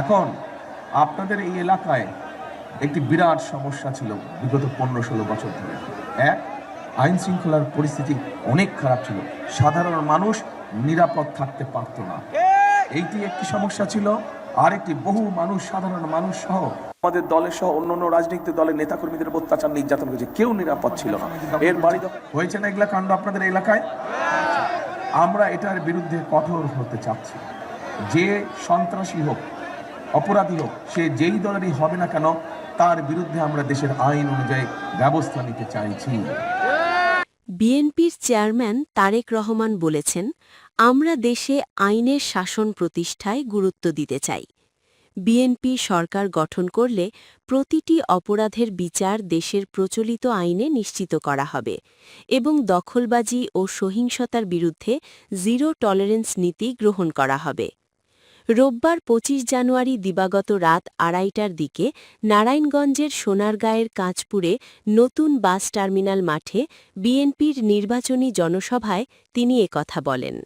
এখন আপনাদের এই এলাকায় একটি বিরাট সমস্যা ছিল বিগত পনেরো ষোলো বছর ধরে। এক, আইন শৃঙ্খলার পরিস্থিতি অনেক খারাপ ছিল। সাধারণ মানুষ নিরাপদ থাকতে পারত না। এইটি একটি সমস্যা ছিল। আর একটি বহু মানুষ, সাধারণ মানুষ সহ আমাদের দলের সহ অন্য অন্য রাজনৈতিক দলের নেতাকর্মীদের অত্যাচার, নির্যাতন হয়েছে কেউ নিরাপদ ছিল না। এর বাড়ি হয়েছে না এগুলা কাণ্ড আপনাদের এলাকায়? আমরা এটার বিরুদ্ধে কঠোর হতে চাচ্ছি। যে সন্ত্রাসী হোক অপরাধী হোক, সে যেই দলেরই হবে না কেন, তার বিরুদ্ধে আমরা দেশের আইন অনুযায়ী ব্যবস্থা নিতে চাইছি। বিএনপির চেয়ারম্যান তারেক রহমান বলেছেন, আমরা দেশে আইনের শাসন প্রতিষ্ঠায় গুরুত্ব দিতে চাই। বিএনপি সরকার গঠন করলে প্রতিটি অপরাধের বিচার দেশের প্রচলিত আইনে নিশ্চিত করা হবে এবং দখলবাজি ও সহিংসতার বিরুদ্ধে জিরো টলারেন্স নীতি গ্রহণ করা হবে। রোববার ২৫ জানুয়ারি দিবাগত রাত আড়াইটার দিকে নারায়ণগঞ্জের সোনারগাঁয়ের কাঁচপুরে নতুন বাস টার্মিনাল মাঠে বিএনপির নির্বাচনী জনসভায় তিনি একথা বলেন।